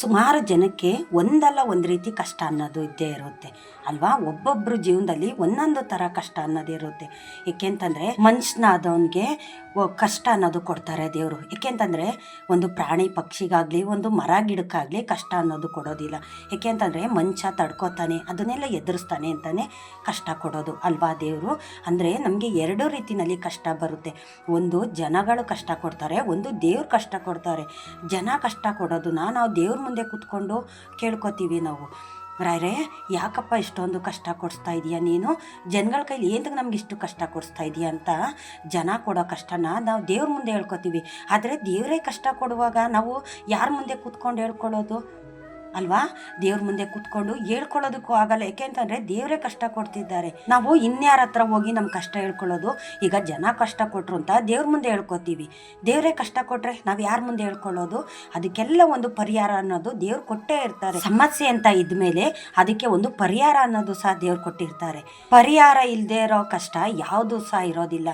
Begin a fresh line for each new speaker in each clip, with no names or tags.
ಸುಮಾರು ಜನಕ್ಕೆ ಒಂದಲ್ಲ ಒಂದು ರೀತಿ ಕಷ್ಟ ಅನ್ನೋದು ಇದ್ದೇ ಇರುತ್ತೆ. ಅಲ್ವಾ? ಒಬ್ಬೊಬ್ಬರು ಜೀವನದಲ್ಲಿ ಒಂದೊಂದು ಥರ ಕಷ್ಟ ಅನ್ನೋದು ಇರುತ್ತೆ. ಏಕೆಂತಂದರೆ ಮನುಷ್ಯನಾದವನಿಗೆ ಕಷ್ಟ ಅನ್ನೋದು ಕೊಡ್ತಾರೆ ದೇವರು. ಏಕೆಂತಂದರೆ ಒಂದು ಪ್ರಾಣಿ ಪಕ್ಷಿಗಾಗಲಿ, ಒಂದು ಮರ ಗಿಡಕ್ಕಾಗಲಿ ಕಷ್ಟ ಅನ್ನೋದು ಕೊಡೋದಿಲ್ಲ. ಏಕೆಂತಂದರೆ ಮನುಷ್ಯ ತಡ್ಕೋತಾನೆ, ಅದನ್ನೆಲ್ಲ ಎದುರಿಸ್ತಾನೆ ಅಂತಲೇ ಕಷ್ಟ ಕೊಡೋದು. ಅಲ್ವಾ ದೇವರು? ಅಂದರೆ ನಮಗೆ ಎರಡು ರೀತಿಯಲ್ಲಿ ಕಷ್ಟ ಬರುತ್ತೆ. ಒಂದು ಜನಗಳು ಕಷ್ಟ ಕೊಡ್ತಾರೆ, ಒಂದು ದೇವ್ರು ಕಷ್ಟ ಕೊಡ್ತಾರೆ. ಜನ ಕಷ್ಟ ಕೊಡೋದನ್ನ ನಾವು ದೇವ್ರ ಮುಂದೆ ಕೂತ್ಕೊಂಡು ಕೇಳ್ಕೊತೀವಿ ನಾವು. ರಾಯ್ರೆ, ಯಾಕಪ್ಪ ಇಷ್ಟೊಂದು ಕಷ್ಟ ಕೊಡಿಸ್ತಾ ಇದೀಯ ನೀನು? ಜನಗಳ ಕೈಲಿ ಏನಕ್ಕೆ ನಮ್ಗೆ ಇಷ್ಟು ಕಷ್ಟ ಕೊಡಿಸ್ತಾ ಇದೀಯ ಅಂತ? ಜನ ಕೊಡೋ ಕಷ್ಟನ ನಾವು ದೇವ್ರ ಮುಂದೆ ಹೇಳ್ಕೊತೀವಿ. ಆದರೆ ದೇವರೇ ಕಷ್ಟ ಕೊಡುವಾಗ ನಾವು ಯಾರ ಮುಂದೆ ಕೂತ್ಕೊಂಡು ಹೇಳ್ಕೊಳ್ಳೋದು ಅಲ್ವಾ? ದೇವ್ರ ಮುಂದೆ ಕುತ್ಕೊಂಡು ಹೇಳ್ಕೊಳ್ಳೋದಕ್ಕೂ ಆಗಲ್ಲ. ಯಾಕೆಂತಂದ್ರೆ ದೇವರೇ ಕಷ್ಟ ಕೊಡ್ತಿದ್ದಾರೆ. ನಾವು ಇನ್ಯಾರ ಹತ್ರ ಹೋಗಿ ನಮ್ಮ ಕಷ್ಟ ಹೇಳ್ಕೊಳ್ಳೋದು, ಈಗ ಜನ ಕಷ್ಟ ಕೊಟ್ರು ಅಂತ ದೇವ್ರ ಮುಂದೆ ಹೇಳ್ಕೊತೀವಿ. ದೇವರೇ ಕಷ್ಟ ಕೊಟ್ರೆ ನಾವು ಯಾರ ಮುಂದೆ ಹೇಳ್ಕೊಳ್ಳೋದು? ಅದಕ್ಕೆಲ್ಲ ಒಂದು ಪರಿಹಾರ ಅನ್ನೋದು ದೇವ್ರು ಕೊಟ್ಟೇ ಇರ್ತಾರೆ. ಸಮಸ್ಯೆ ಅಂತ ಇದ್ಮೇಲೆ ಅದಕ್ಕೆ ಒಂದು ಪರಿಹಾರ ಅನ್ನೋದು ಸಹ ದೇವ್ರು ಕೊಟ್ಟಿರ್ತಾರೆ. ಪರಿಹಾರ ಇಲ್ಲದೆ ಇರೋ ಕಷ್ಟ ಯಾವುದು ಸಹ ಇರೋದಿಲ್ಲ.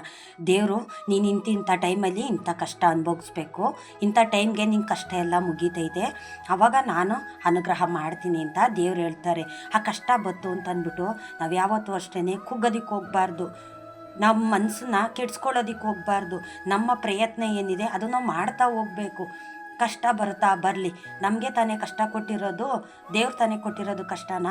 ದೇವರು, ನೀನು ಇಂತಿಂಥ ಟೈಮಲ್ಲಿ ಇಂಥ ಕಷ್ಟ ಅನುಭವಿಸ್ಬೇಕು ಇಂಥ ಟೈಮ್ಗೆ ನಿನ್ನ ಕಷ್ಟ ಎಲ್ಲ ಮುಗೀತೈತೆ. ಅವಾಗ ನಾನು ಅನುಗ್ರಹ ಮಾಡ್ತೀನಿ ಅಂತ ದೇವ್ರು ಹೇಳ್ತಾರೆ. ಆ ಕಷ್ಟ ಬತ್ತು ಅಂತಂದ್ಬಿಟ್ಟು ನಾವು ಯಾವತ್ತೂ ಅಷ್ಟೇ ಕುಗ್ಗೋದಿಕ್ಕೆ ಹೋಗ್ಬಾರ್ದು. ನಮ್ಮ ಮನಸ್ಸನ್ನ ಕೆಡ್ಸ್ಕೊಳ್ಳೋದಿಕ್ಕೆ ಹೋಗ್ಬಾರ್ದು. ನಮ್ಮ ಪ್ರಯತ್ನ ಏನಿದೆ ಅದು ನಾವು ಮಾಡ್ತಾ ಹೋಗಬೇಕು. ಕಷ್ಟ ಬರುತ್ತಾ ಬರಲಿ. ನಮಗೆ ತಾನೇ ಕಷ್ಟ ಕೊಟ್ಟಿರೋದು, ದೇವ್ರು ತಾನೇ ಕೊಟ್ಟಿರೋದು ಕಷ್ಟನ?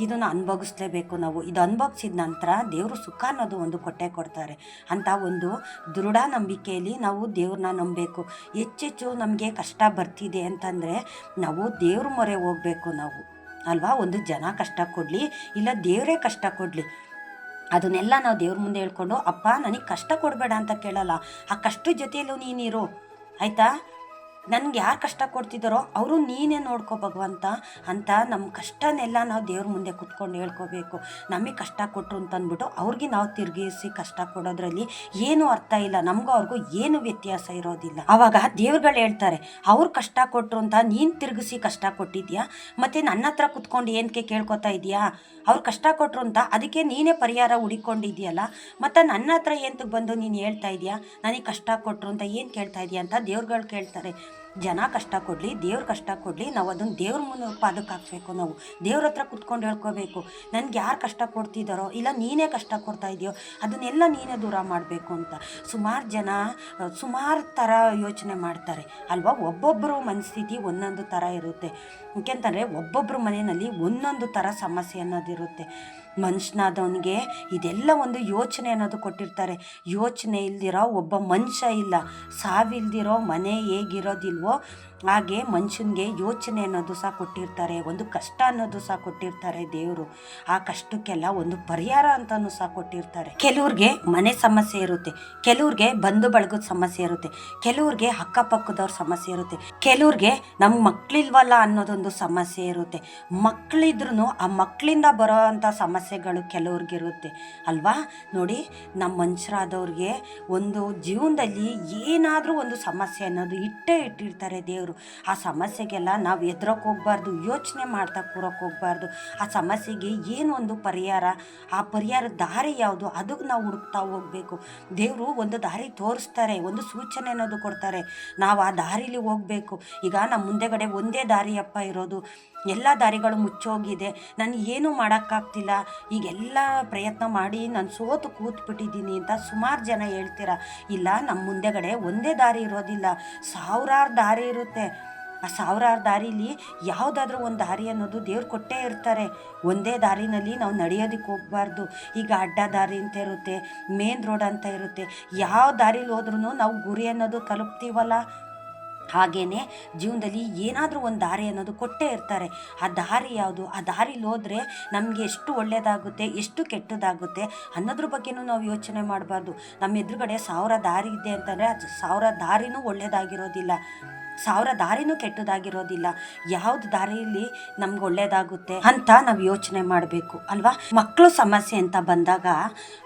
ಇದನ್ನು ಅನುಭವಿಸ್ಲೇಬೇಕು ನಾವು. ಇದು ಅನುಭವಿಸಿದ ನಂತರ ದೇವರು ಸುಖ ಅನ್ನೋದು ಒಂದು ಕೊಟ್ಟೆ ಕೊಡ್ತಾರೆ. ಅಂತ ಒಂದು ದೃಢ ನಂಬಿಕೆಯಲ್ಲಿ ನಾವು ದೇವ್ರನ್ನ ನಂಬಬೇಕು ಹೆಚ್ಚೆಚ್ಚು ನಮಗೆ ಕಷ್ಟ ಬರ್ತಿದೆ ಅಂತಂದರೆ ನಾವು ದೇವ್ರ ಮೊರೆ ಹೋಗಬೇಕು ನಾವು. ಅಲ್ವಾ? ಒಂದು ಜನ ಕಷ್ಟ ಕೊಡಲಿ, ಇಲ್ಲ ದೇವರೇ ಕಷ್ಟ ಕೊಡಲಿ. ಅದನ್ನೆಲ್ಲ ನಾವು ದೇವ್ರ ಮುಂದೆ ಹೇಳ್ಕೊಂಡು, ಅಪ್ಪ, ನನಗೆ ಕಷ್ಟ ಕೊಡಬೇಡ ಅಂತ ಕೇಳಲ್ಲ. ಆ ಕಷ್ಟ ಜೊತೆಯಲ್ಲೂ ನೀನಿರು. ಆಯಿತಾ? ನನ್ಗೆ ಯಾರು ಕಷ್ಟ ಕೊಡ್ತಿದ್ದಾರೋ ಅವರು ನೀನೇ ನೋಡ್ಕೋ ಭಗವಂತ ಅಂತ ನಮ್ಮ ಕಷ್ಟನೆಲ್ಲ ನಾವು ದೇವ್ರ ಮುಂದೆ ಕುತ್ಕೊಂಡು ಹೇಳ್ಕೋಬೇಕು. ನಮಗೆ ಕಷ್ಟ ಕೊಟ್ಟರು ಅಂತ ಅಂದ್ಬಿಟ್ಟು ಅವ್ರಿಗೆ ನಾವು ತಿರುಗಿಸಿ ಕಷ್ಟ ಕೊಡೋದ್ರಲ್ಲಿ ಏನೂ ಅರ್ಥ ಇಲ್ಲ. ನಮಗೂ ಅವ್ರಿಗೂ ಏನು ವ್ಯತ್ಯಾಸ ಇರೋದಿಲ್ಲ. ಆವಾಗ ದೇವ್ರುಗಳು ಹೇಳ್ತಾರೆ, ಅವ್ರು ಕಷ್ಟ ಕೊಟ್ಟರು ಅಂತ ನೀನು ತಿರುಗಿಸಿ ಕಷ್ಟ ಕೊಟ್ಟಿದ್ಯಾ? ಮತ್ತು ನನ್ನ ಹತ್ರ ಕುತ್ಕೊಂಡು ಏನಕ್ಕೆ ಕೇಳ್ಕೊತಾ ಇದೆಯಾ? ಅವ್ರು ಕಷ್ಟ ಕೊಟ್ಟರು ಅಂತ ಅದಕ್ಕೆ ನೀನೇ ಪರಿಹಾರ ಹುಡಿಕೊಂಡಿದ್ಯಲ್ಲ? ಮತ್ತು ನನ್ನ ಹತ್ರ ಏಂತಕ್ಕೆ ಬಂದು ನೀನು ಹೇಳ್ತಾ ಇದೆಯಾ? ನನಗೆ ಕಷ್ಟ ಕೊಟ್ಟರು ಅಂತ ಏನು ಕೇಳ್ತಾ ಇದೆಯಾ? ಅಂತ ದೇವ್ರುಗಳು ಕೇಳ್ತಾರೆ. ಜನ ಕಷ್ಟ ಕೊಡಲಿ, ದೇವ್ರ ಕಷ್ಟ ಕೊಡಲಿ, ನಾವು ಅದನ್ನು ದೇವ್ರ ಮುಂದೆ ಪಾದಕ್ಕೆ ಹಾಕ್ಬೇಕು ನಾವು. ದೇವ್ರ ಹತ್ರ ಕುತ್ಕೊಂಡು ಹೇಳ್ಕೋಬೇಕು. ನನಗೆ ಯಾರು ಕಷ್ಟ ಕೊಡ್ತಿದ್ದಾರೋ ಇಲ್ಲ ನೀನೇ ಕಷ್ಟ ಕೊಡ್ತಾ ಇದೆಯೋ, ಅದನ್ನೆಲ್ಲ ನೀನೇ ದೂರ ಮಾಡಬೇಕು ಅಂತ. ಸುಮಾರು ಜನ ಸುಮಾರು ಥರ ಯೋಚನೆ ಮಾಡ್ತಾರೆ. ಅಲ್ವಾ? ಒಬ್ಬೊಬ್ಬರು ಮನಸ್ಥಿತಿ ಒಂದೊಂದು ಥರ ಇರುತ್ತೆ. ಯಾಕೆಂತಂದರೆ ಒಬ್ಬೊಬ್ಬರು ಮನೆಯಲ್ಲಿ ಒಂದೊಂದು ಥರ ಸಮಸ್ಯೆ ಅನ್ನೋದಿರುತ್ತೆ. ಮನುಷ್ಯನಾದವನಿಗೆ ಇದೆಲ್ಲ ಒಂದು ಯೋಚನೆ ಅನ್ನೋದು ಕೊಟ್ಟಿರ್ತಾರೆ. ಯೋಚನೆ ಇಲ್ದಿರೋ ಒಬ್ಬ ಮನುಷ್ಯ ಇಲ್ಲ. ಸಾವಿಲ್ದಿರೋ ಮನೆ ಹೇಗಿರೋದಿಲ್ವೋ ಹಾಗೆ ಮನುಷ್ಯನಿಗೆ ಯೋಚನೆ ಅನ್ನೋದು ಸಹ ಕೊಟ್ಟಿರ್ತಾರೆ. ಒಂದು ಕಷ್ಟ ಅನ್ನೋದು ಸಹ ಕೊಟ್ಟಿರ್ತಾರೆ ದೇವರು. ಆ ಕಷ್ಟಕ್ಕೆಲ್ಲ ಒಂದು ಪರಿಹಾರ ಅಂತಲೂ ಸಹ ಕೊಟ್ಟಿರ್ತಾರೆ. ಕೆಲವ್ರಿಗೆ ಮನೆ ಸಮಸ್ಯೆ ಇರುತ್ತೆ. ಕೆಲವ್ರಿಗೆ ಬಂಧು ಬಳಗದ ಸಮಸ್ಯೆ ಇರುತ್ತೆ. ಕೆಲವ್ರಿಗೆ ಅಕ್ಕಪಕ್ಕದವ್ರ ಸಮಸ್ಯೆ ಇರುತ್ತೆ. ಕೆಲವ್ರಿಗೆ ನಮ್ಮ ಮಕ್ಕಳಿಲ್ವಲ್ಲ ಅನ್ನೋದೊಂದು ಸಮಸ್ಯೆ ಇರುತ್ತೆ. ಮಕ್ಕಳಿದ್ರು ಆ ಮಕ್ಕಳಿಂದ ಬರೋ ಅಂಥ ಸಮಸ್ಯೆಗಳು ಕೆಲವ್ರಿಗಿರುತ್ತೆ ಅಲ್ವಾ? ನೋಡಿ ನಮ್ಮ ಮನುಷ್ಯರಾದವ್ರಿಗೆ ಒಂದು ಜೀವನದಲ್ಲಿ ಏನಾದರೂ ಒಂದು ಸಮಸ್ಯೆ ಅನ್ನೋದು ಇಟ್ಟೇ ಇಟ್ಟಿರ್ತಾರೆ ದೇವರು. ಆ ಸಮಸ್ಯೆಗೆಲ್ಲ ನಾವು ಎದ್ರಕ್ಕೆ ಹೋಗ್ಬಾರ್ದು, ಯೋಚನೆ ಮಾಡ್ತಾ ಕೂರಕ್ಕೆ ಹೋಗ್ಬಾರ್ದು. ಆ ಸಮಸ್ಯೆಗೆ ಏನು ಒಂದು ಪರಿಹಾರ? ಆ ಪರಿಹಾರ ದಾರಿ ಯಾವುದು? ಅದಕ್ಕೆ ನಾವು ಹುಡುಕ್ತಾ ಹೋಗಬೇಕು. ದೇವರು ಒಂದು ದಾರಿ ತೋರಿಸ್ತಾರೆ, ಒಂದು ಸೂಚನೆ ಅನ್ನೋದು ಕೊಡ್ತಾರೆ. ನಾವು ಆ ದಾರಿಲಿ ಹೋಗಬೇಕು. ಈಗ ನಮ್ಮ ಮುಂದೆಗಡೆ ಒಂದೇ ದಾರಿಯಪ್ಪ ಇರೋದು. ಎಲ್ಲ ದಾರಿಗಳು ಮುಚ್ಚೋಗಿದೆ. ನಾನು ಏನೂ ಮಾಡೋಕ್ಕಾಗ್ತಿಲ್ಲ. ಈಗೆಲ್ಲ ಪ್ರಯತ್ನ ಮಾಡಿ ನಾನು ಸೋತು ಕೂತ್ಬಿಟ್ಟಿದ್ದೀನಿ ಅಂತ ಸುಮಾರು ಜನ ಹೇಳ್ತೀರ? ಇಲ್ಲ ನಮ್ಮ ಮುಂದೆಗಡೆ ಒಂದೇ ದಾರಿ ಇರೋದಿಲ್ಲ. ಸಾವಿರಾರು ದಾರಿ ಇರುತ್ತೆ. ಆ ಸಾವಿರಾರು ದಾರಿಲಿ ಯಾವುದಾದ್ರೂ ಒಂದು ದಾರಿ ಅನ್ನೋದು ದೇವ್ರು ಕೊಟ್ಟೇ ಇರ್ತಾರೆ. ಒಂದೇ ದಾರಿನಲ್ಲಿ ನಾವು ನಡೆಯೋದಕ್ಕೆ ಹೋಗಬಾರ್ದು. ಈಗ ಅಡ್ಡ ದಾರಿ ಅಂತ ಇರುತ್ತೆ, ಮೇನ್ ರೋಡ್ ಅಂತ ಇರುತ್ತೆ. ಯಾವ ದಾರಿಲಿ ಹೋದ್ರೂ ನಾವು ಗುರಿ ಅನ್ನೋದು ತಲುಪ್ತೀವಲ್ಲ? ಹಾಗೇನೆ ಜೀವನದಲ್ಲಿ ಏನಾದರೂ ಒಂದು ದಾರಿ ಅನ್ನೋದು ಕೊಟ್ಟೇ ಇರ್ತಾರೆ. ಆ ದಾರಿ ಯಾವುದು? ಆ ದಾರಿಲಿ ಹೋದರೆ ನಮಗೆ ಎಷ್ಟು ಒಳ್ಳೆಯದಾಗುತ್ತೆ ಎಷ್ಟು ಕೆಟ್ಟದಾಗುತ್ತೆ ಅನ್ನೋದ್ರ ಬಗ್ಗೆನೂ ನಾವು ಯೋಚನೆ ಮಾಡಬಾರ್ದು. ನಮ್ಮ ಎದುರುಗಡೆ ಸಾವಿರ ದಾರಿ ಇದೆ ಅಂತಂದರೆ, ಅದು ಸಾವಿರ ದಾರಿನೂ ಒಳ್ಳೆಯದಾಗಿರೋದಿಲ್ಲ ಸಾವಿರ ದಾರಿನೂ ಕೆಟ್ಟದಾಗಿರೋದಿಲ್ಲ. ಯಾವ್ದು ದಾರಿಯಲ್ಲಿ ನಮ್ಗೆ ಒಳ್ಳೇದಾಗುತ್ತೆ ಅಂತ ನಾವು ಯೋಚನೆ ಮಾಡಬೇಕು, ಅಲ್ವಾ? ಮಕ್ಕಳು ಸಮಸ್ಯೆ ಅಂತ ಬಂದಾಗ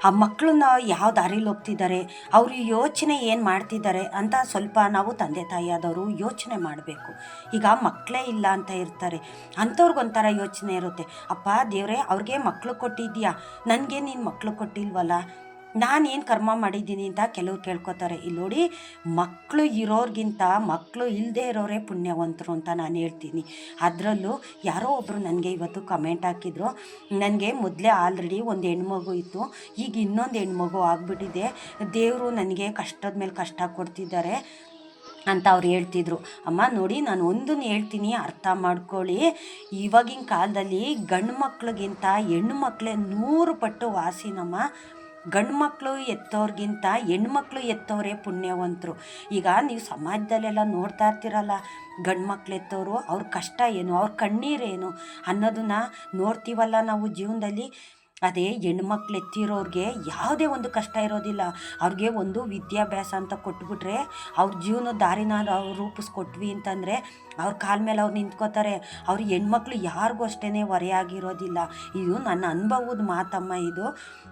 ಆ ಮಕ್ಕಳನ್ನ ಯಾವ ದಾರಿಲಿ ಹೋಗ್ತಿದ್ದಾರೆ ಅವರು ಯೋಚನೆ ಏನು ಮಾಡ್ತಿದ್ದಾರೆ ಅಂತ ಸ್ವಲ್ಪ ನಾವು ತಂದೆ ತಾಯಿಯಾದವರು ಯೋಚನೆ ಮಾಡಬೇಕು. ಈಗ ಮಕ್ಕಳೇ ಇಲ್ಲ ಅಂತ ಇರ್ತಾರೆ ಅಂಥವ್ರಿಗೊಂಥರ ಯೋಚನೆ ಇರುತ್ತೆ. ಅಪ್ಪ ದೇವ್ರೆ, ಅವ್ರಿಗೆ ಮಕ್ಕಳು ಕೊಟ್ಟಿದ್ಯಾ? ನನಗೆ ನೀನು ಮಕ್ಕಳು ಕೊಟ್ಟಿಲ್ವಲ್ಲ? ನಾನೇನು ಕರ್ಮ ಮಾಡಿದ್ದೀನಿ ಅಂತ ಕೆಲವ್ರು ಕೇಳ್ಕೊತಾರೆ. ಇಲ್ಲಿ ನೋಡಿ ಮಕ್ಕಳು ಇರೋರ್ಗಿಂತ ಮಕ್ಕಳು ಇಲ್ಲದೆ ಇರೋರೇ ಪುಣ್ಯವಂತರು ಅಂತ ನಾನು ಹೇಳ್ತೀನಿ. ಅದರಲ್ಲೂ ಯಾರೋ ಒಬ್ಬರು ನನಗೆ ಇವತ್ತು ಕಮೆಂಟ್ ಹಾಕಿದ್ರು. ನನಗೆ ಮೊದಲೇ ಆಲ್ರೆಡಿ ಒಂದು ಹೆಣ್ಮಗು ಇತ್ತು. ಈಗ ಇನ್ನೊಂದು ಹೆಣ್ಮಗು ಆಗಿಬಿಟ್ಟಿದೆ. ದೇವರು ನನಗೆ ಕಷ್ಟದ ಮೇಲೆ ಕಷ್ಟ ಕೊಡ್ತಿದ್ದಾರೆ ಅಂತ ಅವ್ರು ಹೇಳ್ತಿದ್ರು. ಅಮ್ಮ, ನೋಡಿ, ನಾನು ಒಂದನ್ನು ಹೇಳ್ತೀನಿ, ಅರ್ಥ ಮಾಡ್ಕೊಳ್ಳಿ. ಇವಾಗಿನ ಕಾಲದಲ್ಲಿ ಗಂಡು ಮಕ್ಳಿಗಿಂತ ಹೆಣ್ಣು ಮಕ್ಕಳೇ ನೂರು ಪಟ್ಟು ವಾಸಿನಮ್ಮ. ಗಂಡು ಮಕ್ಕಳು ಎತ್ತೋರ್ಗಿಂತ ಹೆಣ್ಮಕ್ಳು ಎತ್ತೋರೇ ಪುಣ್ಯವಂತರು. ಈಗ ನೀವು ಸಮಾಜದಲ್ಲೆಲ್ಲ ನೋಡ್ತಾ ಇರ್ತೀರಲ್ಲ ಗಂಡು ಮಕ್ಳು ಎತ್ತವರು ಅವ್ರ ಕಷ್ಟ ಏನು, ಅವ್ರ ಕಣ್ಣೀರೇನು ಅನ್ನೋದನ್ನ ನೋಡ್ತೀವಲ್ಲ ನಾವು ಜೀವನದಲ್ಲಿ. ಅದೇ ಹೆಣ್ಮಕ್ಳು ಎತ್ತಿರೋರಿಗೆ ಯಾವುದೇ ಒಂದು ಕಷ್ಟ ಇರೋದಿಲ್ಲ. ಅವ್ರಿಗೆ ಒಂದು ವಿದ್ಯಾಭ್ಯಾಸ ಅಂತ ಕೊಟ್ಬಿಟ್ರೆ ಅವ್ರ ಜೀವನ ದಾರಿನ ನಾವು ರೂಪಿಸ್ಕೊಟ್ವಿ ಅಂತಂದರೆ ಅವ್ರ ಕಾಲ ಮೇಲೆ ಅವ್ರು ನಿಂತ್ಕೋತಾರೆ. ಅವ್ರ ಹೆಣ್ಮಕ್ಳು ಯಾರಿಗೂ ಅಷ್ಟೇ ಹೊರೆಯಾಗಿರೋದಿಲ್ಲ ಇದು ನನ್ನ ಅನುಭವದ ಮಾತಮ್ಮ ಇದು.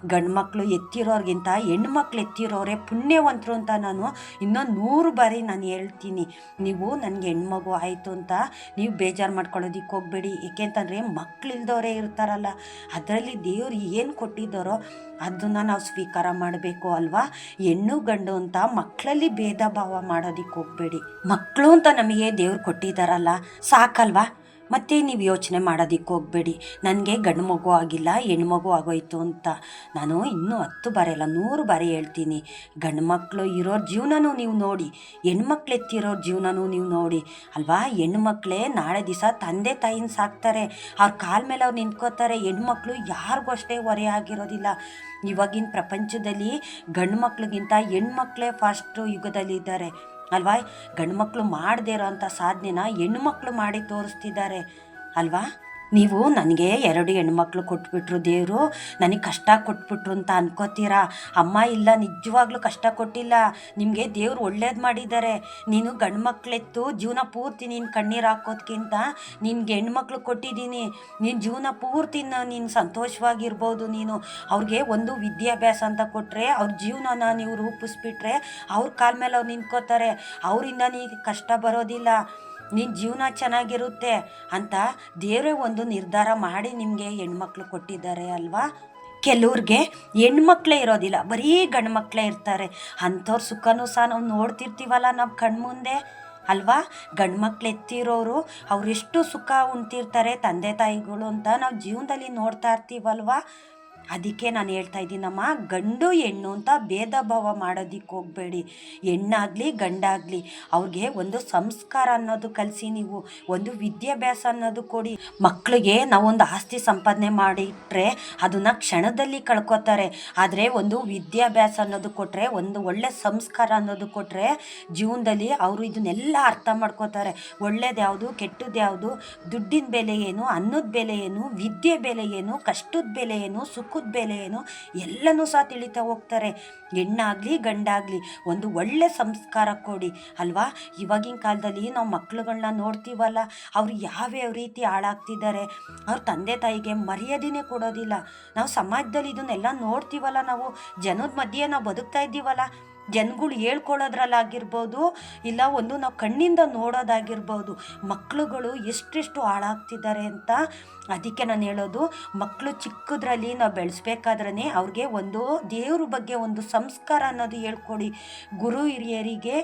ಗಂಡು ಮಕ್ಕಳು ಎತ್ತಿರೋರ್ಗಿಂತ ಹೆಣ್ಮಕ್ಳು ಎತ್ತಿರೋರೆ ಪುಣ್ಯವಂತರು ಅಂತ ನಾನು ಇನ್ನೊಂದು ನೂರು ಬಾರಿ ನಾನು ಹೇಳ್ತೀನಿ. ನೀವು ನನಗೆ ಹೆಣ್ಮಗು ಆಯಿತು ಅಂತ ನೀವು ಬೇಜಾರು ಮಾಡ್ಕೊಳ್ಳೋದಿಕ್ಕೆ ಹೋಗಬೇಡಿ. ಏಕೆಂತಂದರೆ ಮಕ್ಕಳಿಲ್ದವರೇ ಇರ್ತಾರಲ್ಲ. ಅದರಲ್ಲಿ ದೇವ್ರು ಏನು ಕೊಟ್ಟಿದ್ದಾರೋ ಅದನ್ನು ನಾವು ಸ್ವೀಕಾರ ಮಾಡಬೇಕು ಅಲ್ವಾ? ಹೆಣ್ಣು ಗಂಡು ಅಂತ ಮಕ್ಕಳಲ್ಲಿ ಭೇದ ಭಾವ ಮಾಡೋದಿಕ್ಕೆ ಹೋಗಬೇಡಿ. ಮಕ್ಕಳು ಅಂತ ನಮಗೆ ದೇವ್ರು ಕೊಟ್ಟಿದ್ದಾರಲ್ಲ ಸಾಕಲ್ವಾ? ಮತ್ತೆ ನೀವು ಯೋಚನೆ ಮಾಡೋದಿಕ್ಕೆ ಹೋಗಬೇಡಿ. ನನಗೆ ಗಂಡು ಮಗು ಆಗಿಲ್ಲ ಹೆಣ್ಮಗು ಮಗು ಆಗೋಯ್ತು ಅಂತ. ನಾನು ಇನ್ನೂ ಹತ್ತು ಬಾರಿ ನೂರು ಬಾರಿ ಹೇಳ್ತೀನಿ. ಗಂಡು ಮಕ್ಕಳು ಇರೋ ಜೀವನನೂ ನೀವು ನೋಡಿ. ಹೆಣ್ಮಕ್ಳು ಎತ್ತಿರೋ ಜೀವನನೂ ನೀವು ನೋಡಿ. ಅಲ್ವಾ? ಹೆಣ್ಣು ಮಕ್ಕಳೇ ನಾಳೆ ದಿವಸ ತಂದೆ ತಾಯಿನ ಸಾಕ್ತಾರೆ. ಅವ್ರ ಕಾಲ ಮೇಲೆ ಅವ್ರು ನಿಂತ್ಕೋತಾರೆ. ಹೆಣ್ಮಕ್ಳು ಯಾರಿಗೂ ಅಷ್ಟೇ ಹೊರೆ ಆಗಿರೋದಿಲ್ಲ. ಇವಾಗಿನ ಪ್ರಪಂಚದಲ್ಲಿ ಗಂಡು ಮಕ್ಳಿಗಿಂತ ಹೆಣ್ಮಕ್ಳೇ ಫಸ್ಟು ಯುಗದಲ್ಲಿ ಇದ್ದಾರೆ ಅಲ್ವಾ? ಗಂಡು ಮಕ್ಕಳು ಮಾಡದೇ ಇರೋಂಥ ಸಾಧನೆನ ಹೆಣ್ಣುಮಕ್ಳು ಮಾಡಿ ತೋರಿಸ್ತಿದ್ದಾರೆ. ಅಲ್ವಾ? ನೀವು ನನಗೆ ಎರಡು ಹೆಣ್ಮಕ್ಳು ಕೊಟ್ಬಿಟ್ರು ದೇವರು, ನನಗೆ ಕಷ್ಟ ಕೊಟ್ಬಿಟ್ರು ಅಂತ ಅನ್ಕೋತೀರಾ? ಅಮ್ಮ ಇಲ್ಲ, ನಿಜವಾಗ್ಲೂ ಕಷ್ಟ ಕೊಟ್ಟಿಲ್ಲ. ನಿಮಗೆ ದೇವ್ರು ಒಳ್ಳೇದು ಮಾಡಿದ್ದಾರೆ ನೀನು ಗಂಡು ಮಕ್ಕಳೆತ್ತು ಜೀವನ ಪೂರ್ತಿ ನೀನು ಕಣ್ಣೀರು ಹಾಕೋದ್ಕಿಂತ ನಿನ್ಗೆ ಹೆಣ್ಮಕ್ಳು ಕೊಟ್ಟಿದ್ದೀನಿ. ನೀನು ಜೀವನ ಪೂರ್ತಿ ನೀನು ಸಂತೋಷವಾಗಿರ್ಬೋದು ನೀನು. ಅವ್ರಿಗೆ ಒಂದು ವಿದ್ಯಾಭ್ಯಾಸ ಅಂತ ಕೊಟ್ಟರೆ ಅವ್ರ ಜೀವನನ ನೀವು ರೂಪಿಸ್ಬಿಟ್ರೆ ಅವ್ರ ಕಾಲ ಮೇಲೆ ಅವ್ರು ನಿಂತ್ಕೋತಾರೆ. ಅವರಿಂದ ನೀ ಕಷ್ಟ ಬರೋದಿಲ್ಲ. ನಿನ್ನ ಜೀವನ ಚೆನ್ನಾಗಿರುತ್ತೆ ಅಂತ ದೇವರೇ ಒಂದು ನಿರ್ಧಾರ ಮಾಡಿ ನಿಮಗೆ ಹೆಣ್ಮಕ್ಳು ಕೊಟ್ಟಿದ್ದಾರೆ ಅಲ್ವಾ? ಕೆಲವ್ರಿಗೆ ಹೆಣ್ಮಕ್ಳೇ ಇರೋದಿಲ್ಲ, ಬರೀ ಗಂಡು ಮಕ್ಕಳೇ ಇರ್ತಾರೆ. ಅಂಥವ್ರ ಸುಖನೂ ಸಹ ನಾವು ನೋಡ್ತಿರ್ತೀವಲ್ಲ ನಮ್ಮ ಕಣ್ಮುಂದೆ, ಅಲ್ವಾ? ಗಂಡು ಮಕ್ಳು ಎತ್ತಿರೋರು ಅವರೆಷ್ಟು ಸುಖ ಉಣ್ತಿರ್ತಾರೆ ತಂದೆ ತಾಯಿಗಳು ಅಂತ ನಾವು ಜೀವನದಲ್ಲಿ ನೋಡ್ತಾ ಇರ್ತೀವಲ್ವಾ? ಅದಕ್ಕೆ ನಾನು ಹೇಳ್ತಾ ಇದ್ದೀನಮ್ಮ ಗಂಡು ಹೆಣ್ಣು ಅಂತ ಭೇದ ಭಾವ ಮಾಡೋದಿಕ್ಕೆ ಹೋಗಬೇಡಿ. ಹೆಣ್ಣಾಗಲಿ, ಗಂಡಾಗಲಿ, ಅವ್ರಿಗೆ ಒಂದು ಸಂಸ್ಕಾರ ಅನ್ನೋದು ಕಲಿಸಿ ನೀವು, ಒಂದು ವಿದ್ಯಾಭ್ಯಾಸ ಅನ್ನೋದು ಕೊಡಿ. ಮಕ್ಕಳಿಗೆ ನಾವೊಂದು ಆಸ್ತಿ ಸಂಪಾದನೆ ಮಾಡಿಟ್ರೆ ಅದನ್ನು ಕ್ಷಣದಲ್ಲಿ ಕಳ್ಕೊತಾರೆ. ಆದರೆ ಒಂದು ವಿದ್ಯಾಭ್ಯಾಸ ಅನ್ನೋದು ಕೊಟ್ಟರೆ ಒಂದು ಒಳ್ಳೆ ಸಂಸ್ಕಾರ ಅನ್ನೋದು ಕೊಟ್ಟರೆ ಜೀವನದಲ್ಲಿ ಅವರು ಇದನ್ನೆಲ್ಲ ಅರ್ಥ ಮಾಡ್ಕೋತಾರೆ. ಒಳ್ಳೇದು ಯಾವುದು ಕೆಟ್ಟದ್ದು ಯಾವುದು, ದುಡ್ಡಿನ ಬೆಲೆ ಏನು, ಅನ್ನದ ಬೆಲೆ ಏನು, ವಿದ್ಯೆ ಬೆಲೆ ಏನು, ಕಷ್ಟದ ಬೆಲೆ ಏನು ಸುಖದ ಬೆಲೆ ಏನು ಎಲ್ಲನೂ ಸಹ ತಿಳಿತಾ ಹೋಗ್ತಾರೆ. ಹೆಣ್ಣಾಗಲಿ, ಗಂಡಾಗಲಿ, ಒಂದು ಒಳ್ಳೆ ಸಂಸ್ಕಾರ ಕೊಡಿ, ಅಲ್ವಾ? ಇವಾಗಿನ ಕಾಲದಲ್ಲಿ ನಾವು ಮಕ್ಳುಗಳನ್ನ ನೋಡ್ತೀವಲ್ಲ, ಅವ್ರು ಯಾವ್ಯಾವ ರೀತಿ ಹಾಳಾಗ್ತಿದ್ದಾರೆ? ಅವ್ರ ತಂದೆ ತಾಯಿಗೆ ಮರ್ಯಾದೆನೇ ಕೊಡೋದಿಲ್ಲ. ನಾವು ಸಮಾಜದಲ್ಲಿ ಇದನ್ನೆಲ್ಲ ನೋಡ್ತೀವಲ್ಲ ನಾವು? ಜನದ ಮಧ್ಯೆ ನಾವು ಬದುಕ್ತಾ ಇದ್ದೀವಲ್ಲ? ಜನಗಳು ಹೇಳ್ಕೊಳ್ಳೋದ್ರಲ್ಲಾಗಿರ್ಬೋದು, ಇಲ್ಲ ಒಂದು ನಾವು ಕಣ್ಣಿಂದ ನೋಡೋದಾಗಿರ್ಬೋದು ಮಕ್ಕಳುಗಳು ಎಷ್ಟೆಷ್ಟು ಹಾಳಾಗ್ತಿದ್ದಾರೆ ಅಂತ ಅದಕ್ಕೆ ನಾನು ಹೇಳೋದು ಮಕ್ಕಳು ಚಿಕ್ಕದ್ರಲ್ಲಿ ನಾವು ಬೆಳೆಸ್ಬೇಕಾದ್ರೆ ಅವ್ರಿಗೆ ಒಂದು ದೇವ್ರ ಬಗ್ಗೆ ಒಂದು ಸಂಸ್ಕಾರ ಅನ್ನೋದು ಹೇಳ್ಕೊಡಿ. ಗುರು ಹಿರಿಯರಿಗೆ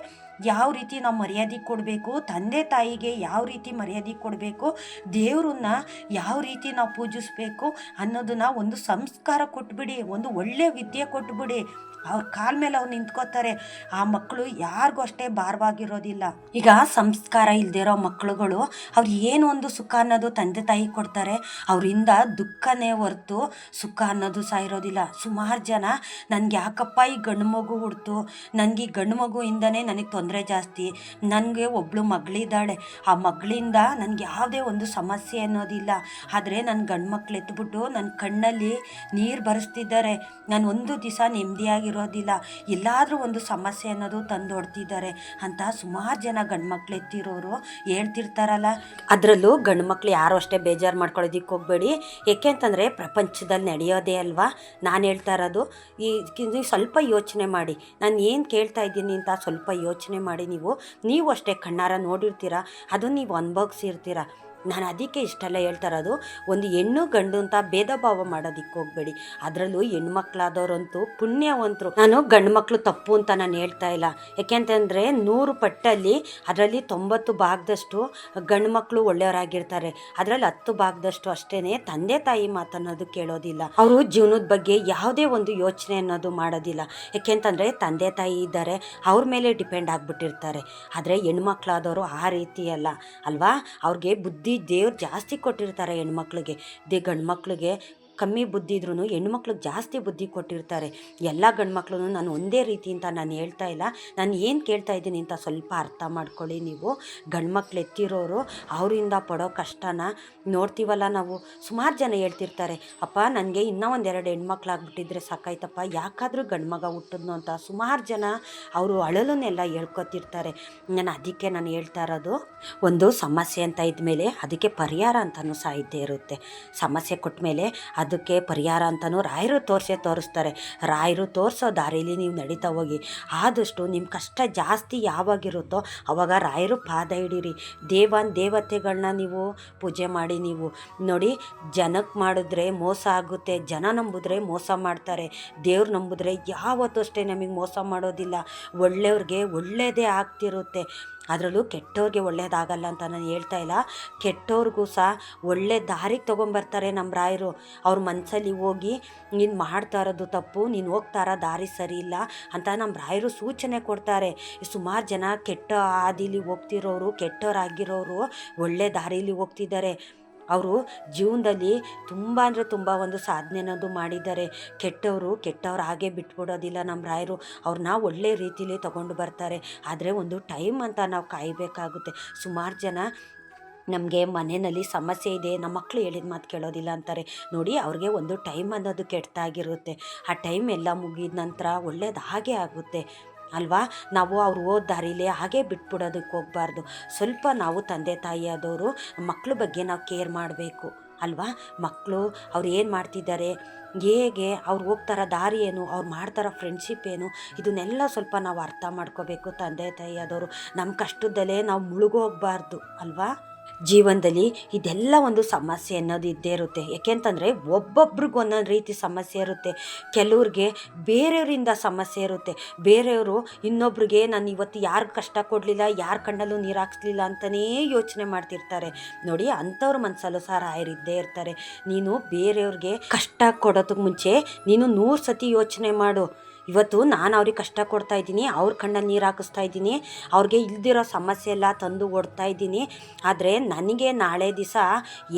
ಯಾವ ರೀತಿ ನಾವು ಮರ್ಯಾದೆ ಕೊಡಬೇಕು, ತಂದೆ ತಾಯಿಗೆ ಯಾವ ರೀತಿ ಮರ್ಯಾದೆ ಕೊಡಬೇಕು, ದೇವ್ರನ್ನ ಯಾವ ರೀತಿ ನಾವು ಪೂಜಿಸ್ಬೇಕು ಅನ್ನೋದನ್ನ ಒಂದು ಸಂಸ್ಕಾರ ಕೊಟ್ಬಿಡಿ, ಒಂದು ಒಳ್ಳೆಯ ವಿದ್ಯೆ ಕೊಟ್ಬಿಡಿ. ಅವ್ರ ಕಾಲ ಮೇಲೆ ಅವ್ರು ನಿಂತ್ಕೋತಾರೆ. ಆ ಮಕ್ಕಳು ಯಾರಿಗೂ ಅಷ್ಟೇ ಭಾರವಾಗಿರೋದಿಲ್ಲ. ಈಗ ಸಂಸ್ಕಾರ ಇಲ್ದಿರೋ ಮಕ್ಕಳುಗಳು ಅವ್ರು ಏನು ಒಂದು ಸುಖ ಅನ್ನೋದು ತಂದೆ ತಾಯಿ ಕೊಡ್ತಾರೆ. ಅವರಿಂದ ದುಃಖನೇ ಹೊರ್ತು ಸುಖ ಅನ್ನೋದು ಸಹ ಇರೋದಿಲ್ಲ. ಸುಮಾರು ಜನ ನನಗೆ ಯಾಕಪ್ಪ ಈ ಗಂಡು ಮಗು ಹುಡ್ತು? ನನಗೆ ಈ ಗಂಡು ಮಗುವಿಂದನೇ ನನಗೆ ತೊಂದರೆ ಜಾಸ್ತಿ. ನನಗೆ ಒಬ್ಳು ಮಗಳಿದ್ದಾಳೆ. ಆ ಮಗಳಿಂದ ನನಗೆ ಯಾವುದೇ ಒಂದು ಸಮಸ್ಯೆ ಅನ್ನೋದಿಲ್ಲ. ಆದರೆ ನನ್ನ ಗಂಡು ಮಕ್ಳು ಎತ್ಬಿಟ್ಟು ನನ್ನ ಕಣ್ಣಲ್ಲಿ ನೀರು ಬರೆಸ್ತಿದ್ದಾರೆ. ನಾನು ಒಂದು ದಿವಸ ನೆಮ್ಮದಿಯಾಗಿ ಚೆನ್ನಾಗಿರೋದಿಲ್ಲ ಎಲ್ಲಾದರೂ ಒಂದು ಸಮಸ್ಯೆ ಅನ್ನೋದು ತಂದು ಹೊಡ್ತಿದ್ದಾರೆ. ಅಂತ ಸುಮಾರು ಜನ ಗಂಡ್ಮಕ್ಳು ಎತ್ತಿರೋರು ಹೇಳ್ತಿರ್ತಾರಲ್ಲ. ಅದರಲ್ಲೂ ಗಂಡು ಮಕ್ಳು ಯಾರು ಅಷ್ಟೇ ಬೇಜಾರು ಮಾಡ್ಕೊಳ್ಳೋದಿಕ್ಕೆ ಹೋಗಬೇಡಿ. ಏಕೆ ಅಂತಂದರೆ ಪ್ರಪಂಚದಲ್ಲಿ ನಡೆಯೋದೇ ಅಲ್ವಾ? ನಾನು ಹೇಳ್ತಾ ಇರೋದು, ಈ ಸ್ವಲ್ಪ ಯೋಚನೆ ಮಾಡಿ. ನಾನು ಏನು ಕೇಳ್ತಾ ಇದ್ದೀನಿ ಅಂತ ಸ್ವಲ್ಪ ಯೋಚನೆ ಮಾಡಿ ನೀವು. ನೀವು ಅಷ್ಟೇ ಕಣ್ಣಾರ ನೋಡಿರ್ತೀರ? ಅದನ್ನು ನೀವು ಅನುಭವಿಸಿರ್ತೀರ? ನಾನು ಅದಕ್ಕೆ ಇಷ್ಟೆಲ್ಲ ಹೇಳ್ತಾ ಇರೋದು, ಒಂದು ಹೆಣ್ಣು ಗಂಡು ಅಂತ ಭೇದ ಭಾವ ಮಾಡೋದಿಕ್ಕೆ ಹೋಗಬೇಡಿ. ಅದರಲ್ಲೂ ಹೆಣ್ಮಕ್ಳಾದವ್ರಂತೂ ಪುಣ್ಯವಂತರು. ನಾನು ಗಂಡು ಮಕ್ಕಳು ತಪ್ಪು ಅಂತ ನಾನು ಹೇಳ್ತಾ ಇಲ್ಲ. ಯಾಕೆಂತಂದರೆ ನೂರು ಪಟ್ಟಲ್ಲಿ ಅದರಲ್ಲಿ ತೊಂಬತ್ತು ಭಾಗದಷ್ಟು ಗಂಡು ಮಕ್ಕಳು ಒಳ್ಳೆಯವರಾಗಿರ್ತಾರೆ. ಅದರಲ್ಲಿ ಹತ್ತು ಭಾಗದಷ್ಟು ಅಷ್ಟೇ ತಂದೆ ತಾಯಿ ಮಾತನ್ನೋದು ಕೇಳೋದಿಲ್ಲ. ಅವರು ಜೀವನದ ಬಗ್ಗೆ ಯಾವುದೇ ಒಂದು ಯೋಚನೆ ಅನ್ನೋದು ಮಾಡೋದಿಲ್ಲ. ಯಾಕೆಂತಂದರೆ ತಂದೆ ತಾಯಿ ಇದ್ದಾರೆ, ಅವ್ರ ಮೇಲೆ ಡಿಪೆಂಡ್ ಆಗಿಬಿಟ್ಟಿರ್ತಾರೆ. ಆದರೆ ಹೆಣ್ಮಕ್ಳಾದವರು ಆ ರೀತಿ ಅಲ್ಲ ಅಲ್ವಾ? ಅವ್ರಿಗೆ ಬುದ್ಧಿ ದೇವ್ರು ಜಾಸ್ತಿ ಕೊಟ್ಟಿರ್ತಾರೆ ಹೆಣ್ಮಕ್ಳಿಗೆ. ದೇ ಗಂಡು ಮಕ್ಳಿಗೆ ಕಮ್ಮಿ ಬುದ್ಧಿ ಇದ್ರೂ ಹೆಣ್ಮಕ್ಳಿಗೆ ಜಾಸ್ತಿ ಬುದ್ಧಿ ಕೊಟ್ಟಿರ್ತಾರೆ. ಎಲ್ಲ ಗಂಡು ನಾನು ಒಂದೇ ರೀತಿ ಅಂತ ನಾನು ಹೇಳ್ತಾ ಇಲ್ಲ. ನಾನು ಏನು ಕೇಳ್ತಾ ಇದ್ದೀನಿ ಅಂತ ಸ್ವಲ್ಪ ಅರ್ಥ ಮಾಡ್ಕೊಳ್ಳಿ ನೀವು. ಗಂಡು ಮಕ್ಳು ಎತ್ತಿರೋರು ಅವರಿಂದ ಪಡೋ ಕಷ್ಟನ ನೋಡ್ತೀವಲ್ಲ ನಾವು. ಸುಮಾರು ಜನ ಹೇಳ್ತಿರ್ತಾರೆ, ಅಪ್ಪ, ನನಗೆ ಇನ್ನೂ ಒಂದೆರಡು ಹೆಣ್ಮಕ್ಳಾಗ್ಬಿಟ್ಟಿದ್ರೆ ಸಾಕಾಯ್ತಪ್ಪ. ಯಾಕಾದರೂ ಗಂಡು ಮಗ ಹುಟ್ಟಿದ್ನು ಅಂತ. ಸುಮಾರು ಜನ ಅವರು ಅಳಲನ್ನೆಲ್ಲ ಹೇಳ್ಕೊತಿರ್ತಾರೆ. ನಾನು ಅದಕ್ಕೆ ನಾನು ಹೇಳ್ತಾ ಇರೋದು, ಒಂದು ಸಮಸ್ಯೆ ಅಂತ ಇದ್ಮೇಲೆ ಅದಕ್ಕೆ ಪರಿಹಾರ ಅಂತಲೂ ಸಹ ಇದ್ದೇ ಇರುತ್ತೆ. ಸಮಸ್ಯೆ ಕೊಟ್ಟ ಮೇಲೆ ಅದಕ್ಕೆ ಪರಿಹಾರ ಅಂತಲೂ ರಾಯರು ತೋರಿಸೇ ತೋರಿಸ್ತಾರೆ. ರಾಯರು ತೋರಿಸೋ ದಾರಿಲಿ ನೀವು ನಡೀತಾ ಹೋಗಿ. ಆದಷ್ಟು ನಿಮ್ಮ ಕಷ್ಟ ಜಾಸ್ತಿ ಯಾವಾಗಿರುತ್ತೋ ಅವಾಗ ರಾಯರು ಪಾದ ಹಿಡೀರಿ. ದೇವನ್ ದೇವತೆಗಳನ್ನ ನೀವು ಪೂಜೆ ಮಾಡಿ ನೀವು. ನೋಡಿ ಜನಕ್ಕೆ ಮಾಡಿದ್ರೆ ಮೋಸ ಆಗುತ್ತೆ, ಜನ ನಂಬಿದ್ರೆ ಮೋಸ ಮಾಡ್ತಾರೆ, ದೇವ್ರು ನಂಬಿದ್ರೆ ಯಾವತ್ತೂ ಅಷ್ಟೇ ನಮಗೆ ಮೋಸ ಮಾಡೋದಿಲ್ಲ. ಒಳ್ಳೆಯವ್ರಿಗೆ ಒಳ್ಳೆಯದೇ ಆಗ್ತಿರುತ್ತೆ. ಅದರಲ್ಲೂ ಕೆಟ್ಟವ್ರಿಗೆ ಒಳ್ಳೇದಾಗಲ್ಲ ಅಂತ ನಾನು ಹೇಳ್ತಾ ಇಲ್ಲ. ಕೆಟ್ಟವ್ರಿಗೂ ಸಹ ಒಳ್ಳೆ ದಾರಿಗೆ ತೊಗೊಂಬರ್ತಾರೆ ನಮ್ಮ ರಾಯರು. ಅವ್ರ ಮನಸ್ಸಲ್ಲಿ ಹೋಗಿ, ನೀನು ಮಾಡ್ತಾ ಇರೋದು ತಪ್ಪು, ನೀನು ಹೋಗ್ತಾ ಇರೋ ದಾರಿ ಸರಿ ಇಲ್ಲ ಅಂತ ನಮ್ಮ ರಾಯರು ಸೂಚನೆ ಕೊಡ್ತಾರೆ. ಸುಮಾರು ಜನ ಕೆಟ್ಟ ಹಾದಿಲಿ ಹೋಗ್ತಿರೋರು ಕೆಟ್ಟವರಾಗಿರೋರು ಒಳ್ಳೆ ದಾರಿಲಿ ಹೋಗ್ತಿದ್ದಾರೆ. ಅವರು ಜೀವನದಲ್ಲಿ ತುಂಬ ಅಂದರೆ ತುಂಬ ಒಂದು ಸಾಧನೆ ಅನ್ನೋದು ಮಾಡಿದ್ದಾರೆ. ಕೆಟ್ಟವರು ಕೆಟ್ಟವ್ರು ಹಾಗೆ ಬಿಟ್ಬಿಡೋದಿಲ್ಲ ನಮ್ಮ ರಾಯರು. ಅವ್ರನ್ನ ಒಳ್ಳೆ ರೀತಿಲಿ ತಗೊಂಡು ಬರ್ತಾರೆ. ಆದರೆ ಒಂದು ಟೈಮ್ ಅಂತ ನಾವು ಕಾಯಬೇಕಾಗುತ್ತೆ. ಸುಮಾರು ಜನ ನಮಗೆ ಮನೆಯಲ್ಲಿ ಸಮಸ್ಯೆ ಇದೆ ನಮ್ಮ ಮಕ್ಕಳು ಹೇಳಿದ ಮಾತು ಕೇಳೋದಿಲ್ಲ ಅಂತಾರೆ. ನೋಡಿ ಅವ್ರಿಗೆ ಒಂದು ಟೈಮ್ ಅನ್ನೋದು ಕೆಟ್ಟದಾಗಿರುತ್ತೆ ಆ ಟೈಮ್ ಎಲ್ಲ ಮುಗಿದ ನಂತರ ಒಳ್ಳೇದು ಹಾಗೆ ಆಗುತ್ತೆ. ಅಲ್ವಾ? ನಾವು ಅವ್ರು ಓದ್ ದಾರಿಲೇ ಹಾಗೆ ಬಿಟ್ಬಿಡೋದಕ್ಕೆ ಹೋಗಬಾರ್ದು. ಸ್ವಲ್ಪ ನಾವು ತಂದೆ ತಾಯಿ ಆದವರು ಮಕ್ಕಳ ಬಗ್ಗೆ ನಾವು ಕೇರ್ ಮಾಡಬೇಕು, ಅಲ್ವಾ? ಮಕ್ಕಳು ಅವ್ರು ಏನು ಮಾಡ್ತಿದ್ದಾರೆ? ಹೇಗೆ ಅವ್ರು ಹೋಗ್ತಾರ ದಾರಿ ಏನು? ಅವ್ರು ಮಾಡ್ತಾರ ಫ್ರೆಂಡ್ಶಿಪ್ ಏನು? ಇದನ್ನೆಲ್ಲ ಸ್ವಲ್ಪ ನಾವು ಅರ್ಥ ಮಾಡ್ಕೋಬೇಕು ತಂದೆ ತಾಯಿ ಆದವರು. ನಮ್ಮ ಕಷ್ಟದಲ್ಲೇ ನಾವು ಮುಳುಗೋಗ್ಬಾರ್ದು ಅಲ್ವಾ? ಜೀವನದಲ್ಲಿ ಇದೆಲ್ಲ ಒಂದು ಸಮಸ್ಯೆ ಅನ್ನೋದು ಇದ್ದೇ ಇರುತ್ತೆ. ಯಾಕೆಂತಂದರೆ ಒಬ್ಬೊಬ್ರಿಗೆ ಒಂದೊಂದು ರೀತಿ ಸಮಸ್ಯೆ ಇರುತ್ತೆ. ಕೆಲವ್ರಿಗೆ ಬೇರೆಯವರಿಂದ ಸಮಸ್ಯೆ ಇರುತ್ತೆ. ಬೇರೆಯವರು ಇನ್ನೊಬ್ರಿಗೆ ನಾನು ಇವತ್ತು ಯಾರು ಕಷ್ಟ ಕೊಡಲಿಲ್ಲ, ಯಾರ ಕಣ್ಣಲ್ಲೂ ನೀರು ಹಾಕ್ಸ್ಲಿಲ್ಲ ಅಂತಲೇ ಯೋಚನೆ ಮಾಡ್ತಿರ್ತಾರೆ. ನೋಡಿ, ಅಂಥವ್ರ ಮನಸ್ಸಲ್ಲೂ ಸಹ ರಾಯರಿದ್ದೇ ಇರ್ತಾರೆ. ನೀನು ಬೇರೆಯವ್ರಿಗೆ ಕಷ್ಟ ಕೊಡೋದಕ್ಕೆ ಮುಂಚೆ ನೀನು ನೂರು ಸತಿ ಯೋಚನೆ ಮಾಡು. ಇವತ್ತು ನಾನು ಅವ್ರಿಗೆ ಕಷ್ಟ ಕೊಡ್ತಾ ಇದ್ದೀನಿ, ಅವ್ರ ಕಣ್ಣಲ್ಲಿ ನೀರು ಹಾಕಿಸ್ತಾ ಇದ್ದೀನಿ, ಅವ್ರಿಗೆ ಇಲ್ದಿರೋ ಸಮಸ್ಯೆ ಎಲ್ಲ ತಂದು ಓಡ್ತಾ ಇದ್ದೀನಿ. ಆದರೆ ನನಗೆ ನಾಳೆ ದಿವಸ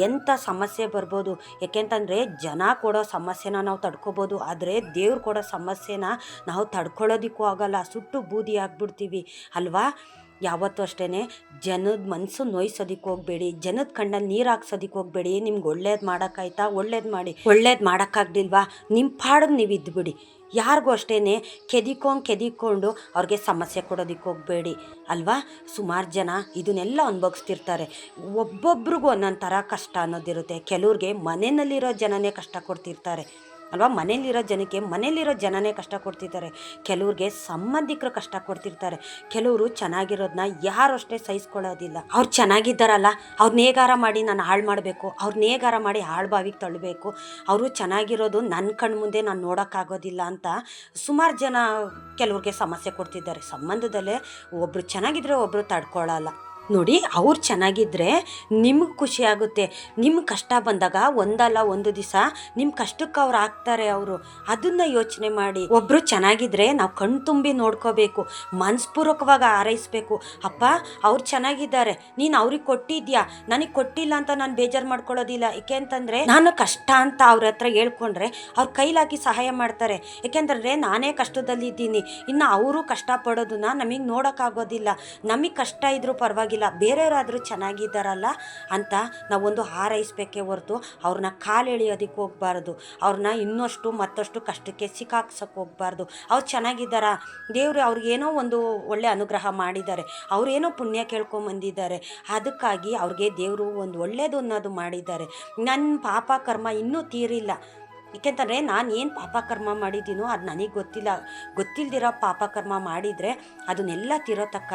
ಎಂಥ ಸಮಸ್ಯೆ ಬರ್ಬೋದು? ಯಾಕೆಂತಂದರೆ ಜನ ಕೊಡೋ ಸಮಸ್ಯೆನ ನಾವು ತಡ್ಕೋಬೋದು, ಆದರೆ ದೇವ್ರು ಕೊಡೋ ಸಮಸ್ಯೆನ ನಾವು ತಡ್ಕೊಳ್ಳೋದಕ್ಕೂ ಆಗೋಲ್ಲ, ಸುಟ್ಟು ಬೂದಿ ಆಗಿಬಿಡ್ತೀವಿ, ಅಲ್ವಾ? ಯಾವತ್ತೂ ಅಷ್ಟೇ ಜನದ ಮನಸ್ಸು ನೋಯ್ಸೋದಕ್ಕೆ ಹೋಗಬೇಡಿ, ಜನದ ಕಣ್ಣಲ್ಲಿ ನೀರು ಹಾಕ್ಸೋದಕ್ಕೆ ಹೋಗಬೇಡಿ, ನಿಮ್ಗೆ ಒಳ್ಳೇದು ಮಾಡೋಕ್ಕಾಯ್ತಾ ಒಳ್ಳೇದು ಮಾಡಿ. ಒಳ್ಳೇದು ಮಾಡೋಕ್ಕಾಗ್ಲಿಲ್ವಾ ನಿಮ್ಮ ಪಾಡಿಗೆ ನೀವು ಇದ್ದುಬಿಡಿ ಯಾರಿಗೂ ಅಷ್ಟೇ ಕೆದಿಕೊಂಡು ಕೆದಿಕೊಂಡು ಅವ್ರಿಗೆ ಸಮಸ್ಯೆ ಕೊಡೋದಕ್ಕೆ ಹೋಗಬೇಡಿ, ಅಲ್ವಾ? ಸುಮಾರು ಜನ ಇದನ್ನೆಲ್ಲ ಅನುಭವಿಸ್ತಿರ್ತಾರೆ. ಒಬ್ಬೊಬ್ರಿಗೂ ಒಂದೊಂದು ಥರ ಕಷ್ಟ ಅನ್ನೋದಿರುತ್ತೆ. ಕೆಲವ್ರಿಗೆ ಮನೆಯಲ್ಲಿರೋ ಜನನೇ ಕಷ್ಟ ಕೊಡ್ತಿರ್ತಾರೆ. ಅಲ್ವಾ? ಮನೇಲಿರೋ ಜನಕ್ಕೆ ಮನೇಲಿರೋ ಜನನೇ ಕಷ್ಟ ಕೊಡ್ತಿರ್ತಾರೆ ಕೆಲವ್ರಿಗೆ ಸಂಬಂಧಿಕರು ಕಷ್ಟ ಕೊಡ್ತಿರ್ತಾರೆ. ಕೆಲವರು ಚೆನ್ನಾಗಿರೋದನ್ನ ಯಾರು ಅಷ್ಟೇ ಸಹಿಸ್ಕೊಳ್ಳೋದಿಲ್ಲ. ಅವ್ರು ಚೆನ್ನಾಗಿದ್ದಾರಲ್ಲ, ಅವ್ರು ನೇಗಾರ ಮಾಡಿ ನಾನು ಹಾಳು ಮಾಡಬೇಕು, ಅವ್ರು ನೇಗಾರ ಮಾಡಿ ಹಾಳು ಬಾವಿಗೆ ತಳ್ಳಬೇಕು ಅವರು ಚೆನ್ನಾಗಿರೋದು ನನ್ನ ಕಣ್ಣು ಮುಂದೆ ನಾನು ನೋಡೋಕ್ಕಾಗೋದಿಲ್ಲ ಅಂತ ಸುಮಾರು ಜನ ಕೆಲವ್ರಿಗೆ ಸಮಸ್ಯೆ ಕೊಡ್ತಿದ್ದಾರೆ. ಸಂಬಂಧದಲ್ಲೇ ಒಬ್ಬರು ಚೆನ್ನಾಗಿದ್ರೆ ಒಬ್ಬರು ತಡ್ಕೊಳ್ಳಲ್ಲ ನೋಡಿ, ಅವ್ರು ಚೆನ್ನಾಗಿದ್ದರೆ ನಿಮ್ಗೆ ಖುಷಿಯಾಗುತ್ತೆ ನಿಮ್ಮ ಕಷ್ಟ ಬಂದಾಗ ಒಂದಲ್ಲ ಒಂದು ದಿವಸ ನಿಮ್ಮ ಕಷ್ಟಕ್ಕೆ ಅವ್ರು ಆಗ್ತಾರೆ ಅವರು. ಅದನ್ನು ಯೋಚನೆ ಮಾಡಿ. ಒಬ್ಬರು ಚೆನ್ನಾಗಿದ್ರೆ ನಾವು ಕಣ್ ತುಂಬಿ ನೋಡ್ಕೋಬೇಕು. ಮನಸ್ಪೂರ್ವಕವಾಗಿ ಆರೈಸಬೇಕು ಅಪ್ಪ, ಅವ್ರು ಚೆನ್ನಾಗಿದ್ದಾರೆ. ನೀನು ಅವ್ರಿಗೆ ಕೊಟ್ಟಿದ್ಯಾ? ನನಗೆ ಕೊಟ್ಟಿಲ್ಲ ಅಂತ ನಾನು ಬೇಜಾರು ಮಾಡ್ಕೊಳ್ಳೋದಿಲ್ಲ. ಏಕೆ ಅಂತಂದರೆ, ನಾನು ಕಷ್ಟ ಅಂತ ಅವ್ರ ಹತ್ರ ಹೇಳ್ಕೊಂಡ್ರೆ ಅವ್ರ ಕೈಲಾಕಿ ಸಹಾಯ ಮಾಡ್ತಾರೆ. ಏಕೆಂದ್ರೆ ನಾನೇ ಕಷ್ಟದಲ್ಲಿದ್ದೀನಿ. ಇನ್ನು ಅವರು ಕಷ್ಟಪಡೋದನ್ನ ನಮಗೆ ನೋಡೋಕ್ಕಾಗೋದಿಲ್ಲ. ನಮಗೆ ಕಷ್ಟ ಇದ್ರೂ ಪರವಾಗಿಲ್ಲ. ಪರವಾಗಿಲ್ಲ. ಬೇರೆಯವರಾದರೂ ಚೆನ್ನಾಗಿದ್ದಾರಲ್ಲ ಅಂತ ನಾವೊಂದು ಹಾರೈಸ್ಬೇಕೇ ಹೊರತು ಅವ್ರನ್ನ ಕಾಲು ಎಳೆಯೋದಕ್ಕೆ ಹೋಗಬಾರ್ದು. ಅವ್ರನ್ನ ಇನ್ನಷ್ಟು ಮತ್ತಷ್ಟು ಕಷ್ಟಕ್ಕೆ ಸಿಕ್ಕಾಕ್ಸಕ್ಕೆ ಹೋಗಬಾರ್ದು. ಅವ್ರು ಚೆನ್ನಾಗಿದ್ದಾರಾ? ದೇವರು ಅವ್ರಿಗೇನೋ ಒಂದು ಒಳ್ಳೆ ಅನುಗ್ರಹ ಮಾಡಿದ್ದಾರೆ. ಅವರೇನೋ ಪುಣ್ಯ ಕೇಳ್ಕೊಂಬಂದಿದ್ದಾರೆ ಅದಕ್ಕಾಗಿ ಅವ್ರಿಗೆ ದೇವರು ಒಂದು ಒಳ್ಳೆಯದು ಅನ್ನೋದು ಮಾಡಿದ್ದಾರೆ. ನನ್ನ ಪಾಪ ಕರ್ಮ ಇನ್ನೂ ತೀರಿಲ್ಲ. ಏಕೆಂತಂದರೆ ನಾನು ಏನು ಪಾಪಕರ್ಮ ಮಾಡಿದ್ದೀನೋ ಅದು ನನಗೆ ಗೊತ್ತಿಲ್ಲ. ಗೊತ್ತಿಲ್ದಿರೋ ಪಾಪಕರ್ಮ ಮಾಡಿದರೆ ಅದನ್ನೆಲ್ಲ ತಿರೋ ತಕ್ಕ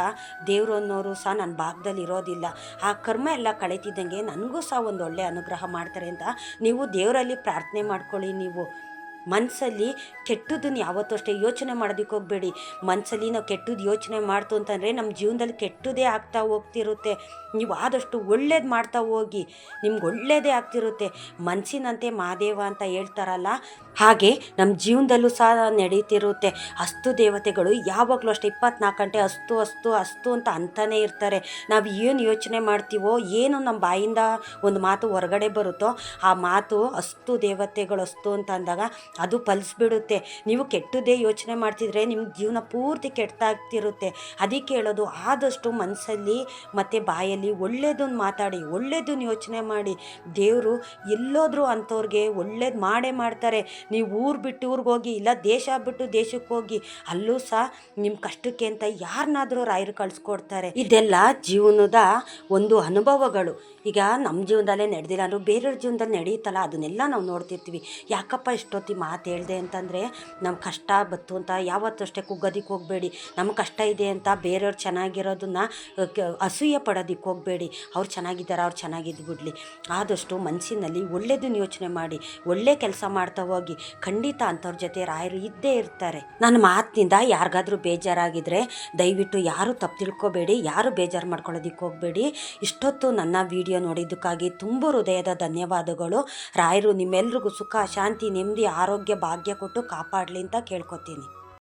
ದೇವರು ಅನ್ನೋರು ಸಹ ನನ್ನ ಭಾಗದಲ್ಲಿ ಇರೋದಿಲ್ಲ. ಆ ಕರ್ಮ ಎಲ್ಲ ಕಳೀತಿದ್ದಂಗೆ ನನಗೂ ಸಹ ಒಂದು ಒಳ್ಳೆ ಅನುಗ್ರಹ ಮಾಡ್ತಾರೆ ಅಂತ ನೀವು ದೇವರಲ್ಲಿ ಪ್ರಾರ್ಥನೆ ಮಾಡ್ಕೊಳ್ಳಿ ನೀವು. ಮನಸ್ಸಲ್ಲಿ ಕೆಟ್ಟದನ್ನು ಯಾವತ್ತೂ ಅಷ್ಟೇ ಯೋಚನೆ ಮಾಡೋದಕ್ಕೆ ಹೋಗಬೇಡಿ. ಮನಸ್ಸಲ್ಲಿ ನಾವು ಕೆಟ್ಟದ್ದು ಯೋಚನೆ ಮಾಡ್ತು ಅಂತಂದರೆ ನಮ್ಮ ಜೀವನದಲ್ಲಿ ಕೆಟ್ಟದೇ ಆಗ್ತಾ ಹೋಗ್ತಿರುತ್ತೆ. ನೀವು ಆದಷ್ಟು ಒಳ್ಳೇದು ಮಾಡ್ತಾ ಹೋಗಿ, ನಿಮ್ಗೆ ಒಳ್ಳೇದೇ ಆಗ್ತಿರುತ್ತೆ. ಮನಸ್ಸಿನಂತೆ ಮಹಾದೇವ ಅಂತ ಹೇಳ್ತಾರಲ್ಲ, ಹಾಗೆ ನಮ್ಮ ಜೀವನದಲ್ಲೂ ಸಹ ನಡೀತಿರುತ್ತೆ. ಅಸ್ತು ದೇವತೆಗಳು ಯಾವಾಗಲೂ ಅಷ್ಟೇ ಇಪ್ಪತ್ನಾಲ್ಕು ಗಂಟೆ ಅಸ್ತು ಅಸ್ತು ಅಸ್ತು ಅಂತ ಅಂತಲೇ ಇರ್ತಾರೆ. ನಾವು ಏನು ಯೋಚನೆ ಮಾಡ್ತೀವೋ, ಏನು ನಮ್ಮ ಬಾಯಿಂದ ಒಂದು ಮಾತು ಹೊರಗಡೆ ಬರುತ್ತೋ, ಆ ಮಾತು ಅಸ್ತು ದೇವತೆಗಳು ಅಸ್ತು ಅಂತ ಅಂದಾಗ ಅದು ಫಲಿಸ್ಬಿಡುತ್ತೆ. ನೀವು ಕೆಟ್ಟದೇ ಯೋಚನೆ ಮಾಡ್ತಿದ್ರೆ ನಿಮ್ಮ ಜೀವನ ಪೂರ್ತಿ ಕೆಟ್ಟಾಗ್ತಿರುತ್ತೆ ಅದಕ್ಕೆ ಹೇಳೋದು ಆದಷ್ಟು ಮನಸ್ಸಲ್ಲಿ ಮತ್ತು ಬಾಯಲ್ಲಿ ಒಳ್ಳೇದನ್ನು ಮಾತಾಡಿ ಒಳ್ಳೇದನ್ನು ಯೋಚನೆ ಮಾಡಿ. ದೇವರು ಎಲ್ಲೋದ್ರೂ ಅಂಥವ್ರಿಗೆ ಒಳ್ಳೇದು ಮಾಡೇ ಮಾಡ್ತಾರೆ. ನೀವು ಊರು ಬಿಟ್ಟು ಊರಿಗೆ ಹೋಗಿ, ಇಲ್ಲ ದೇಶ ಬಿಟ್ಟು ದೇಶಕ್ಕೆ ಹೋಗಿ, ಅಲ್ಲೂ ಸಹ ನಿಮ್ಮ ಕಷ್ಟಕ್ಕೆ ಅಂತ ಯಾರನ್ನಾದರೂ ರಾಯರು ಕಳಿಸ್ಕೊಡ್ತಾರೆ. ಇದೆಲ್ಲ ಜೀವನದ ಒಂದು ಅನುಭವಗಳು. ಈಗ ನಮ್ಮ ಜೀವನದಲ್ಲೇ ನಡೆದಿಲ್ಲ ಅಂದರೂ ಬೇರೆಯವ್ರ ಜೀವನದಲ್ಲಿ ನಡೆಯುತ್ತಲ್ಲ, ಅದನ್ನೆಲ್ಲ ನಾವು ನೋಡ್ತಿರ್ತೀವಿ. ಯಾಕಪ್ಪ ಇಷ್ಟೊತ್ತಿ ಮಾತು ಹೇಳಿದೆ ಅಂತಂದರೆ ನಮ್ಮ ಕಷ್ಟ ಬತ್ತು ಅಂತ ಯಾವತ್ತೂ ಅಷ್ಟೇ ಕುಗ್ಗೋದಿಕ್ಕೆ ಹೋಗಬೇಡಿ. ನಮ್ಮ ಕಷ್ಟ ಇದೆ ಅಂತ ಬೇರೆಯವ್ರು ಚೆನ್ನಾಗಿರೋದನ್ನ ಅಸೂಯೆ ಪಡೋದಿಕ್ಕೆ ಹೋಗಬೇಡಿ. ಅವ್ರು ಚೆನ್ನಾಗಿದ್ದಾರೆ, ಅವ್ರು ಚೆನ್ನಾಗಿದ್ದು ಬಿಡಲಿ. ಆದಷ್ಟು ಮನಸ್ಸಿನಲ್ಲಿ ಒಳ್ಳೆಯದನ್ನು ಯೋಚನೆ ಮಾಡಿ, ಒಳ್ಳೆ ಕೆಲಸ ಮಾಡ್ತಾ ಹೋಗಿ, ಖಂಡಿತ ಅಂಥವ್ರ ಜೊತೆ ರಾಯರು ಇದ್ದೇ ಇರ್ತಾರೆ. ನನ್ನ ಮಾತಿನಿಂದ ಯಾರಿಗಾದರೂ ಬೇಜಾರಾಗಿದ್ದರೆ ದಯವಿಟ್ಟು ಯಾರು ತಪ್ಪು ತಿಳ್ಕೊಬೇಡಿ, ಯಾರು ಬೇಜಾರು ಮಾಡ್ಕೊಳ್ಳೋದಿಕ್ಕೆ ಹೋಗಬೇಡಿ. ಇಷ್ಟೊತ್ತು ನನ್ನ ವಿಡಿಯೋ ನೋಡಿದ್ದಕ್ಕಾಗಿ ತುಂಬ ಹೃದಯದ ಧನ್ಯವಾದಗಳು. ರಾಯರು ನಿಮ್ಮೆಲ್ರಿಗೂ ಸುಖ, ಶಾಂತಿ, ನೆಮ್ಮದಿ ಆರೋಗ್ಯ ಭಾಗ್ಯ ಕೊಟ್ಟು ಕಾಪಾಡಲಿ ಅಂತ ಕೇಳ್ಕೊತೀನಿ.